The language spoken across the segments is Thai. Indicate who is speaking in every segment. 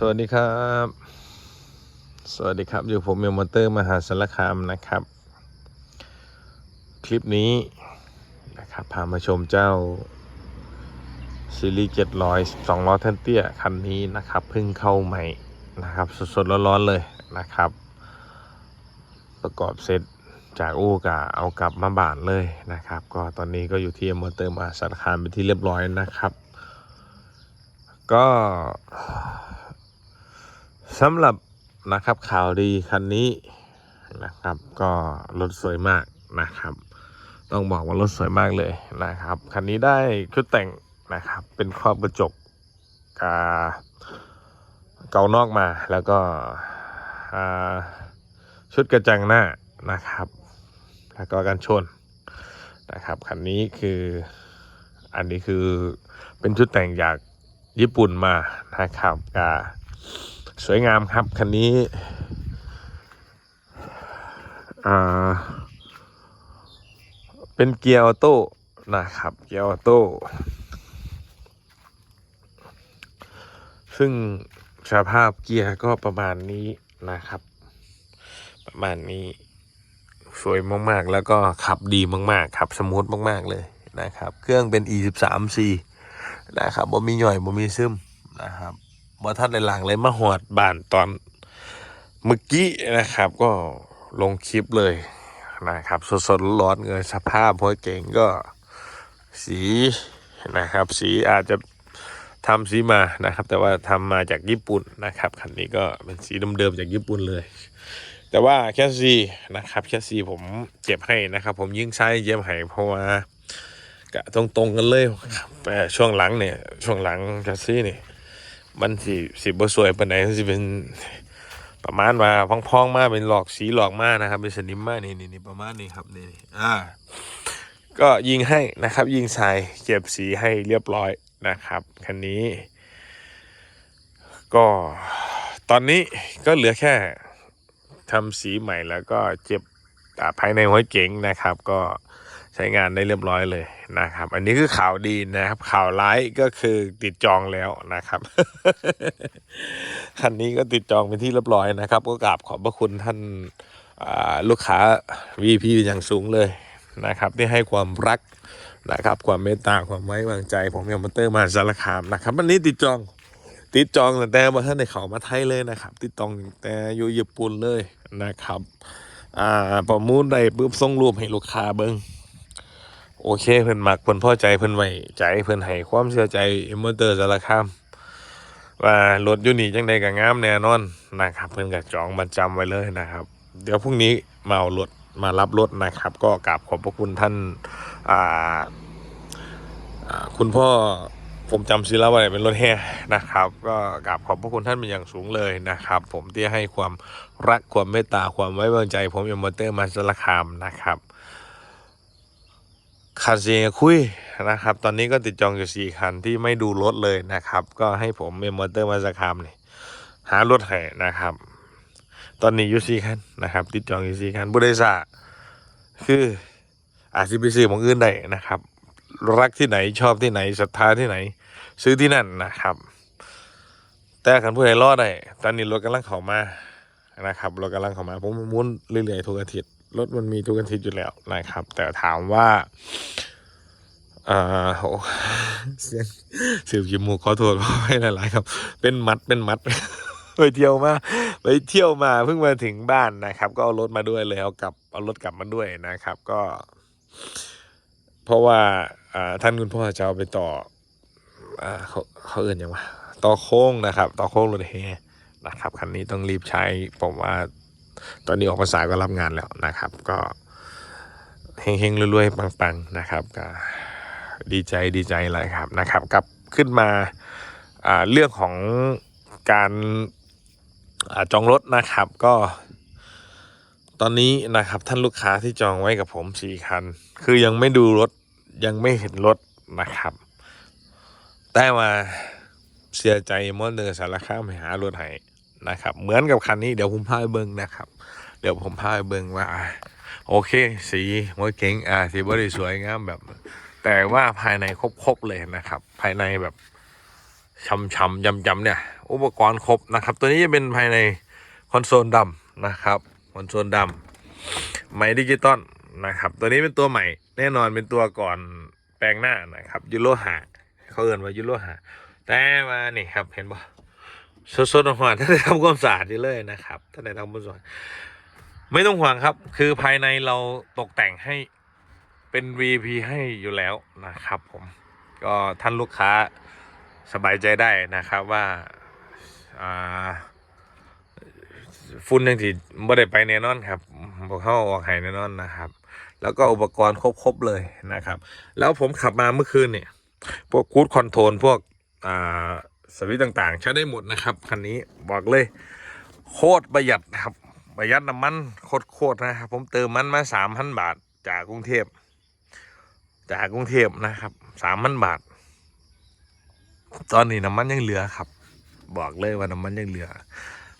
Speaker 1: สวัสดีครับ สวัสดีครับ อยู่ผมเมลมอเตอร์มหาสารคามนะครับ คลิปนี้นะครับพามาชมเจ้าซีรีส์เจ็ดร้อยสองล้อแทนเตี้ยคันนี้นะครับเพิ่งเข้าใหม่นะครับสดๆร้อนๆเลยนะครับ ประกอบเสร็จจากอู่กะเอากลับมาบ้านเลยนะครับ ก็ตอนนี้ก็อยู่ที่มอเตอร์มหาสารคามเป็นที่เรียบร้อยนะครับ ก็ สำหรับนะครับข่าวดีคันนี้นะครับ ก็รถสวยมากนะครับ ต้องบอกว่ารถสวยมากเลยนะครับ คันนี้ได้ชุดแต่งนะครับ เป็นครอบกระจกกาเกานอกมาแล้วก็ชุดกระจังหน้านะครับ แล้วก็กันชนนะครับคันนี้คืออันนี้คือเป็นชุดแต่งจากญี่ปุ่นมานะครับอ่า สวยงามครับ คันนี้เป็นเกียร์ออโต้นะครับ เกียร์ออโต้ ซึ่งสภาพเกียร์ก็ประมาณนี้นะครับ ประมาณนี้สวยมากๆ แล้วก็ขับดีมากๆขับสมูทมากๆเลยนะครับ เครื่องเป็น e 1 3 c นะครับบ่มีหย่อยบ่มีซึมนะครับ บ่ทันในหลังเลยมาหอดบ้านตอนเมื่อกี้นะครับ ก็ลงคลิปเลยนะครับ สดๆร้อนๆเลยสภาพหัวเก่งก็สีนะครับ สีอาจจะทำสีมานะครับ แต่ว่าทำมาจากญี่ปุ่นนะครับคันนี้ก็เป็นสีเดิมๆจากญี่ปุ่นเลย แต่ว่าแคสซีนะครับแคสซีผมเจ็บให้นะครับ ผมยิ่งใช้เย็บให้เพราะว่ากะตรงๆกันเลยแต่ช่วงหลังเนี่ยช่วงหลังแคสซีเนี่ย มันสีสีบ่สวยปานไหนสิเป็นประมาณว่าพองๆมาเป็นหลอกสีหลอกมานะครับเป็นสนิมมานี่นี่นี่ประมาณนี้ครับนี่อ่า ก็ยิงให้นะครับ ยิงใส่เก็บสีให้เรียบร้อยนะครับคันนี้ ก็ตอนนี้ก็เหลือแค่ทำสีใหม่แล้วก็เจ็บภายในหัวเก๋งนะครับ ก็ ใช้งานได้เรียบร้อยเลยนะครับ อันนี้คือข่าวดีนะครับ ข่าวร้ายก็คือติดจองแล้วนะครับ คันนี้ก็ติดจองเป็นที่เรียบร้อยนะครับ ก็กราบขอบพระคุณท่านลูกค้า VP อย่างสูงเลยนะครับ ที่ให้ความรักนะครับ ความเมตตาความไว้วางใจผมยังมาเตอร์มาสารคามนะครับวันนี้ติดจองติดจองตั้งแต่มาท่านในเขามาไทยเลยนะครับ ติดจองแต่อยู่ญี่ปุ่นเลยนะครับ อ่าประมูลได้ปุ๊บส่งรูปให้ลูกค้าเบิง โอเคเพิ่นมักเพิ่นพอใจเพิ่นไว้ใจเพิ่นให้ความเชื่อใจเอมเตอร์สารคามว่ารถยูนี่จังใดก็งามแน่นอนนะครับ เพิ่นก็จองมันจำไว้เลยนะครับ เดี๋ยวพรุ่งนี้มาเอารถมารับรถนะครับ ก็กราบขอบพระคุณท่านอ่าคุณพ่อผมจำชื่อแล้วว่าเป็นรถแห่นะครับ ก็กราบขอบพระคุณท่านเป็นอย่างสูงเลยนะครับ ผมที่ให้ความรักความเมตตาความไว้วางใจ ผมเอ็มมอเตอร์มาสารคามนะครับ คันเสียคุยนะครับ ตอนนี้ก็ติดจองอยู่สี่คันที่ไม่ดูรถเลยนะครับ ก็ให้ผมเอ็มมอเตอร์มาสารคามเนี่หารถให้นะครับ ตอนนี้อยู่สี่คันนะครับ ติดจองอยู่สี่คันบุริษัทคืออาจจะไปซื้อของอื่นได้นะครับ รักที่ไหนชอบที่ไหนศรัทธาที่ไหน ซื้อที่นั่นนะครับ แต่ขันผู้ใดรอดได้ตอนนี้รถกำลังเข้ามานะครับรถกำลังเข้ามาผมมุนเรื่อยๆทุกอาทิตย์ รถมันมีทุกอาทิตย์อยู่แล้วนะครับ แต่ถามว่าอ่าโอเสียงเสียงจมูกขอโทษพ่อให้หลายๆครับ เป็นมัดเป็นมัดไปเที่ยวมาไปเที่ยวมาเพิ่งมาถึงบ้านนะครับ ก็เอารถมาด้วยเลยเอากลับเอารถกลับมาด้วยนะครับ ก็ เพราะว่าท่านคุณพ่อจะเอาไปต่อเขาเขาเอื่นยังวะต่อโค้งนะครับ ต่อโค้งรถแฮนะครับคันนี้ต้องรีบใช้ผมว่า ตอนนี้ออกภาษาก็รับงานแล้วนะครับ ก็เฮงๆรวยๆปังๆนะครับก็ดีใจดีใจเลยครับนะครับกับขึ้นมาเรื่องของการอาจองรถนะครับก็ ตอนนี้นะครับท่านลูกค้าที่จองไว้กับผมสี่คัน คือยังไม่ดูรถยังไม่เห็นรถนะครับ แต่ว่าเสียใจมอเตอร์สารคามไปหารถให้ นะครับ เหมือนกับคันนี้เดี๋ยวผมพาไปเบิ้งนะครับ เดี๋ยวผมพาไปเบิ้งว่าโอเค สีมวยเก๋งอ่าสีบริสวยงามแบบ แต่ว่าภายในครบๆเลยนะครับ ภายในแบบช่ำๆยำๆเนี่ย อุปกรณ์ครบนะครับ ตัวนี้จะเป็นภายในคอนโซลดำนะครับคอนโซลดำไม้ดิจิตอลนะครับ ตัวนี้เป็นตัวใหม่ แน่นอนเป็นตัวก่อนแปลงหน้านะครับยูโรหาเขาเอ่นว่ายูโรหาแต่มานี่ครับเห็นปะ สดๆหวานท่านได้ทำความสะอาดอยู่เลยนะครับท่านได้ทำความสะอาดไม่ต้องห่วงครับ คือภายในเราตกแต่งให้เป็น VP ให้อยู่แล้วนะครับ ผมก็ท่านลูกค้าสบายใจได้นะครับว่าอ่าฝุ่นยังที่บ่ได้ไปแน่นอนครับพวกเขาออกให้แน่นอนนะครับ แล้วก็อุปกรณ์ครบๆเลยนะครับ แล้วผมขับมาเมื่อคืนเนี่ย พวกคูดคอนโทรลพวกอ่า สวิตต่างๆ ใช้ได้หมดนะครับคันนี้บอกเลย โคตรประหยัดครับ ประหยัดน้ำมันโคตรๆนะครับ ผมเติมมันมาสามพันบาท จากกรุงเทพจากกรุงเทพนะครับสามพันบาท ตอนนี้น้ำมันยังเหลือครับ บอกเลยว่าน้ำมันยังเหลือ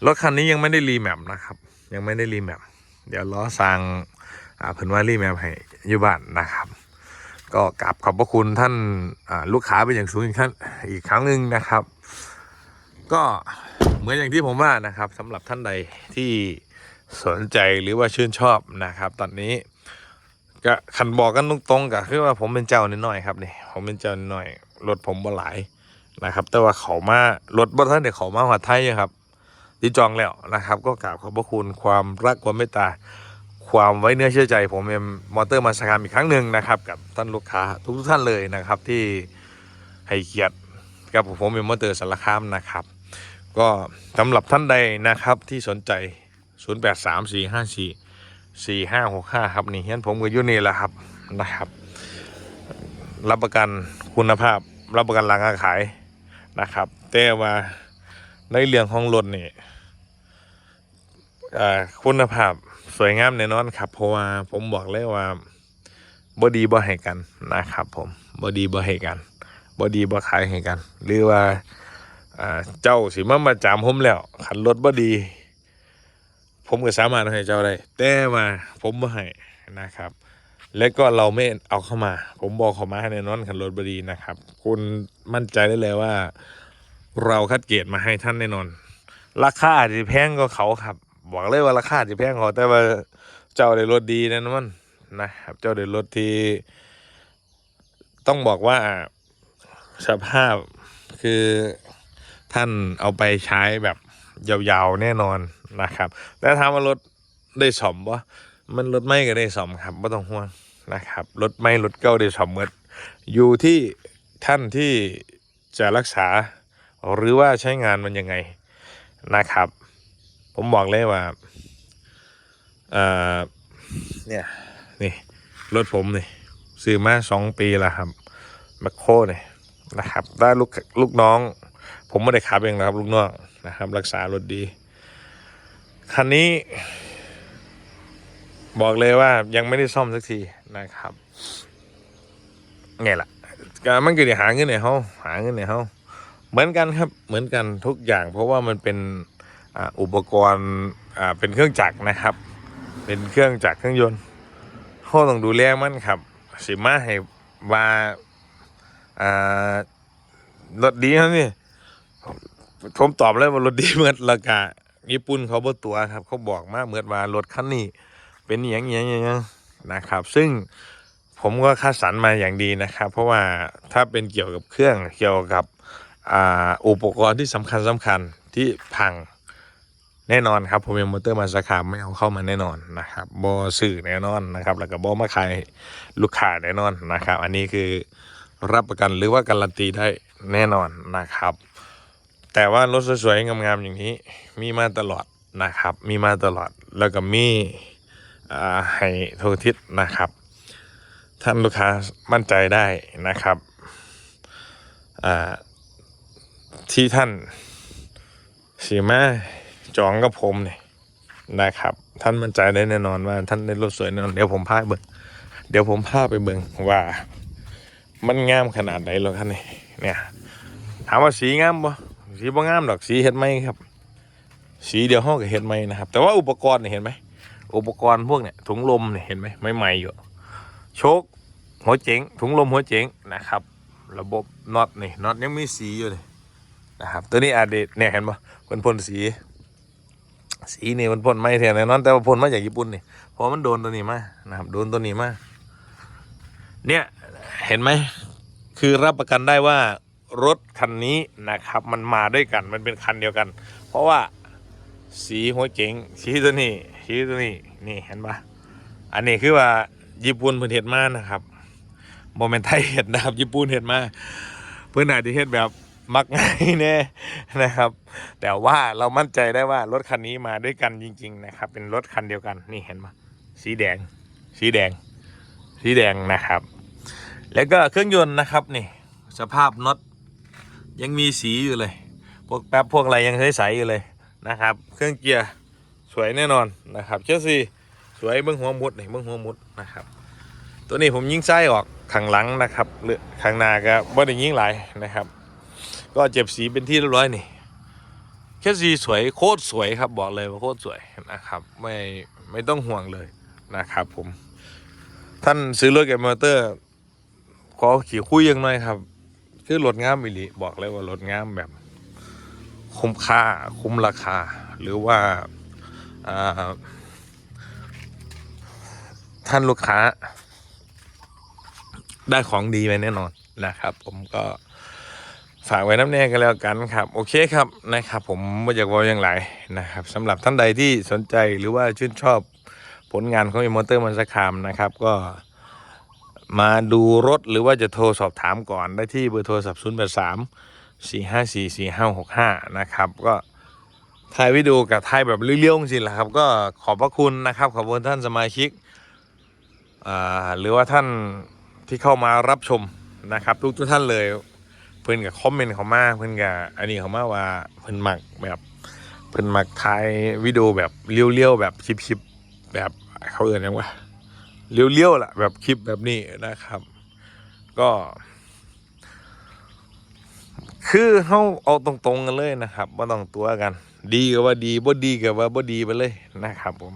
Speaker 1: รถคันนี้ยังไม่ได้รีแมปนะครับ ยังไม่ได้รีแมปเดี๋ยวล้อสั่งอ่าเพิ่นว่ารีแมปให้อยู่บ้านนะครับ ก็กราบขอบพระคุณท่านลูกค้าเป็นอย่างสูงอีกท่านอีกครั้งหนึ่งนะครับ ก็เหมือนอย่างที่ผมว่านะครับสำหรับท่านใดที่สนใจหรือว่าชื่นชอบนะครับ ตอนนี้ก็ขันบอกกันตรงๆก็คือว่าผมเป็นเจ้านิดหน่อยครับนี่ผมเป็นเจ้านิดหน่อยรถผมบ่หลายนะครับ แต่ว่าเขามารถบ่ท่านเด็กเขามาหัดไทยอยู่ครับที่จองแล้วนะครับ ก็กราบขอบพระคุณความรักความเมตตา ความไว้เนื้อเชื่อใจผมเอ็มมอเตอร์มาสกามอีกครั้งหนึ่งนะครับ กับท่านลูกค้าทุกท่านเลยนะครับที่ให้เกียรติกับผมเอ็มมอเตอร์สารคามนะครับ ก็สำหรับท่านใดนะครับที่สนใจ 083454สี่ห้าหกห้าครับนี่เฮียนผมกับยุนี่แหละครับนะครับ รับประกันคุณภาพ รับประกันราคาขายนะครับแต่ว่าในเรื่องของรถนี่คุณภาพ สวยงามแน่นอนครับ เพราะว่าผมบอกเลยว่าบอดีบ่ให้กันนะครับ ผมบอดีบ่ให้กันบอดีบ่ขายให้กัน หรือว่าเจ้าสิมามาจามผมแล้วขันรถบ่ดี ผมก็สามารถให้เจ้าได้แต่มาผมบ่ให้นะครับ และก็เราไม่เอาเข้ามา ผมบอกเขามาให้แน่นอนคันรถบอดีนะครับ คุณมั่นใจได้เลยว่า เราคัดเกรดมาให้ท่านแน่นอน ราคาอาจจะแพงกว่าเขาครับ บอกเลยว่าราคาจะแพงกว่าเขาแต่ว่าเจ้าได้รถดีแน่นอนนะครับเจ้าได้รถที่ต้องบอกว่าสภาพคือท่านเอาไปใช้แบบยาวๆแน่นอนนะครับ แต่ถามว่ารถได้สมบ่มันรถไม่ก็ได้สมครับไม่ต้องห่วงนะครับรถไม่รถเก่าได้สมหมดอยู่ที่ท่านที่จะรักษา หรือว่าใช้งานมันยังไงนะครับ ผมบอกเลยว่าเอ่อเนี่ยนี่ รถผมนี่ซื้อมาสองปีแล้วครับแมคโครเนี่ยนะครับได้ลูกลูกน้อง ผมไม่ได้ขับเองนะครับ ลูกน้องนะครับ รักษารถดี คันนี้ บอกเลยว่ายังไม่ได้ซ่อมสักทีนะครับเนี่ยแหละก็มันก็เดี๋ยวหาเงินในเขาหาเงินในเขาเหมือนกันครับ เหมือนกันทุกอย่าง เพราะว่ามันเป็น อุปกรณ์เป็นเครื่องจักรนะครับ เป็นเครื่องจักรเครื่องยนต์เขาต้องดูแลมันครับ สิมาให้ว่าอ่ารถดีครับนี่ผมตอบเลยว่ารถดีเหมือนราคาญี่ปุ่นเขาบ่ตัวครับ เขาบอกมาเหมือนว่ารถคันนี้เป็นอย่างอหย่างอย่างนะครับ ซึ่งผมก็คัดสรรมาอย่างดีนะครับ เพราะว่าถ้าเป็นเกี่ยวกับเครื่องเกี่ยวกับออุปกรณ์ที่สำคัญสำคัญที่พัง แน่นอนครับผมเป็นมอเตอร์มาสคาไม่เอาเข้ามาแน่นอนนะครับบอสื่อแน่นอนนะครับ แล้วก็บอมาขายลูกค้าแน่นอนนะครับ อันนี้คือรับประกันหรือว่าการันตีได้แน่นอนนะครับ แต่ว่ารถสวยๆงามๆอย่างนี้มีมาตลอดนะครับ มีมาตลอดแล้วก็มีให้โทรทิศนะครับ ท่านลูกค้ามั่นใจได้นะครับที่ท่านสีมา จองกับผมเนี่ยนะครับ ท่านมั่นใจได้แน่นอนว่าท่านได้รถสวยแน่นอนเดี๋ยวผมพาไปเบิ่งเดี๋ยวผมพาไปเบิ่งว่า มันงามขนาดไหนหรอกท่านนี่เนี่ยถามว่าสีงามบ่สีบ่งามดอกสีเฮ็ดไหมครับ สีเดียวห้องกับเฮ็ดไหมนะครับ แต่ว่าอุปกรณ์เนี่ยเห็นไหมอุปกรณ์พวกเนี่ยถุงลมเนี่ยเห็นไหมไม่ใหม่อยู่โชคหัวเจ๋งถุงลมหัวเจ๋งนะครับ ระบบน็อตนี่น็อตยังมีสีอยู่เลยนะครับ ตัวนี้อาจจะเนี่ยเห็นปะมันพ่นสี สีนี่มันพ่นไม่แท้แน่นอนแต่ว่าพ่นมาจากญี่ปุ่นนี่เพราะมันโดนตัวนี้มานะครับโดนตัวนี้มาเนี่ยเห็นไหมคือรับประกันได้ว่ารถคันนี้นะครับ มันมาด้วยกันมันเป็นคันเดียวกัน เพราะว่าสีหัวเก๋งสีตัวนี้สีตัวนี้นี่เห็นปะอันนี้คือว่าญี่ปุ่นเพิ่นเฮ็ดมานะครับโมเมนไทยเฮ็ดนะครับ ญี่ปุ่นเฮ็ดมาเพิ่นอาจจะเฮ็ดแบบ มักง่ายแน่นะครับ แต่ว่าเรามั่นใจได้ว่ารถคันนี้มาด้วยกันจริง ๆ นะครับ เป็นรถคันเดียวกันนี่เห็นปะสีแดง สีแดง สีแดงนะครับ แล้วก็เครื่องยนต์นะครับนี่สภาพน็อตยังมีสีอยู่เลย พวกแป๊บพวกอะไรยังใสๆอยู่เลยนะครับ เครื่องเกียร์สวยแน่นอนนะครับเชลซีสวยเบื้องหัวมุดนี่เบื้องหัวมุดนะครับ ตัวนี้ผมยิงไส้ออกข้างหลังนะครับหรือข้างหน้าก็บ่ได้ยิงหลายนะครับ ก็เจ็บสีเป็นที่เรียบร้อยนี่เชลซีสวยโคตรสวยครับบอกเลยว่าโคตรสวยนะครับ ไม่ไม่ต้องห่วงเลยนะครับ ผม ท่านซื้อรถแกมอเตอร์ ขอขี่คุยยังหน่อยครับ คือรถงามอิลิบอกเลยว่ารถงามแบบ คุ้มค่าคุ้มราคา หรือว่าท่านลูกค้า ได้ของดีไปแน่นอนนะครับ ผมก็ ฝากไว้น้ำแน่กันแล้วกันครับ โอเคครับนะครับ ผมไม่อยากว่าอย่างไรนะครับสำหรับท่านใดที่สนใจหรือว่าชื่นชอบผลงานของอิมอเตอร์มันสคามนะครับ ก็มาดูรถหรือว่าจะโทรสอบถามก่อนได้ที่เบอร์โทรศัพท์ 0 8 3 4 5 4 4 5 6 5 นะครับ ก็ถ่ายวิดีโอกับถ่ายแบบเลี้ยวๆจริงๆละครับ ก็ขอบพระคุณนะครับ ขอบคุณท่านสมาชิกอ่าหรือว่าท่านที่เข้ามารับชมนะครับ ทุกทุกท่านเลย พื่อนกับคอมเมนต์เขามาเพื่อนกับอันนี้เขามาว่าเพื่อนมักแบบเพื่อนมักถ่ายวิดีโอแบบเลี้ยวๆแบบคลิปๆแบบเขาเอ่ยยังว่าเลี้ยวๆล่ะแบบคลิปแบบนี้นะครับ ก็ คือเขาเอาตรงๆกันเลยนะครับว่าต้องตัวกัน ดีก็ว่าดีบ่ดีก็ว่าบ่ดีไปเลยนะครับ ผม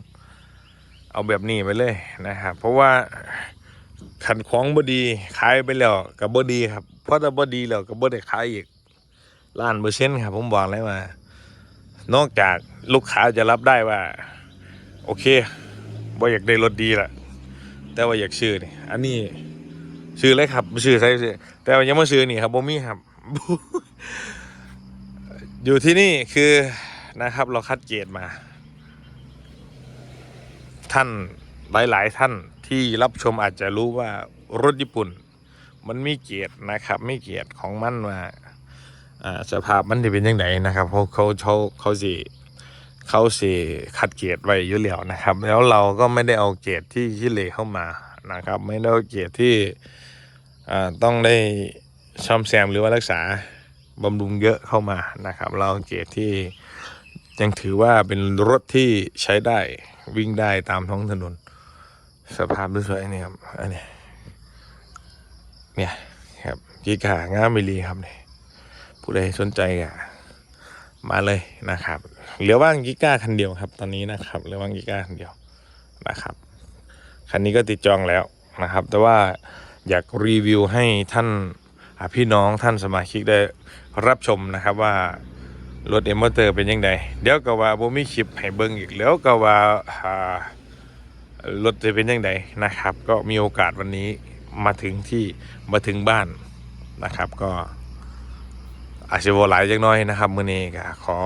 Speaker 1: เอาแบบนี้ไปเลยนะครับ เพราะว่า ขันของบดีขายไปแล้วกับบดีครับเพราะถ้าบดีแล้วก็บ่ได้ขายอีกล้านเปอร์เซ็นต์ครับผมบอกเลยว่า นอกจากลูกค้าจะรับได้ว่า โอเคบ่อยากได้รถดีละแต่ว่าอยากซื้อนี่อันนี้ซื้อเลยครับซื้อใช่ซื้อแต่ว่ายังไม่ซื้อนี่ครับบ่มีครับ อยู่ที่นี่คือนะครับ เราคัดเกรดมา ท่านหลาย ๆ ท่าน ที่รับชมอาจจะรู้ว่ารถญี่ปุ่น มันมีเกียรตินะครับไมีเกียรติของมันว่าสภาพมันจะเป็นยังไงนะครับเขาเขาเขาเขาสิเขาสิคัดเกียรดไว้อยู่แล้วนะครับ แล้วเราก็ไม่ได้เอาเกรดที่ที่เลเข้ามานะครับ ไม่ได้เอาเกียรดที่ต้องได้ซ่อมแซมหรือว่ารักษาบำรุงเยอะเข้ามานะครับ เราเอาเกรดที่ยังถือว่าเป็นรถที่ใช้ได้วิ่งได้ตามท้องถนน สภาพสวยๆนี่ครับ อันนี้ เนี่ยครับกีกางามมิลีครับเนี่ยผู้ใดสนใจก็มาเลยนะครับ เหลือว่างกิก้าคันเดียวครับ ตอนนี้นะครับเหลือว่างกิก้าคันเดียวนะครับ คันนี้ก็ติดจองแล้วนะครับ แต่ว่าอยากรีวิวให้ท่านพี่น้องท่านสมาชิกได้รับชมนะครับว่ารถเอมเตอร์เป็นยังไงเดี๋ยวก็ว่าบ่มีคลิปให้เบิ่งอีกแล้วก็ว่าอ่า รถจะเป็นยังไงนะครับ ก็มีโอกาสวันนี้มาถึงที่มาถึงบ้านนะครับ ก็อาจจะโวหลายจักน้อยนะครับมื้อนี้ก็ขอ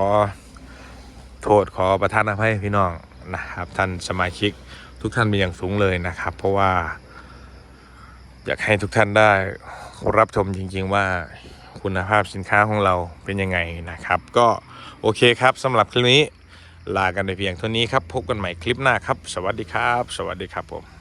Speaker 1: โทษขอประทานอภัยพี่น้องนะครับ ท่านสมาชิกทุกท่านเป็นอย่างสูงเลยนะครับ เพราะว่า อยากให้ทุกท่านได้รับชมจริง ๆ ว่าคุณภาพสินค้าของเราเป็นยังไงนะครับ ก็โอเคครับสำหรับคลิปนี้ ลากันไปเพียงเท่านี้ครับ พบกันใหม่คลิปหน้าครับ สวัสดีครับ สวัสดีครับผม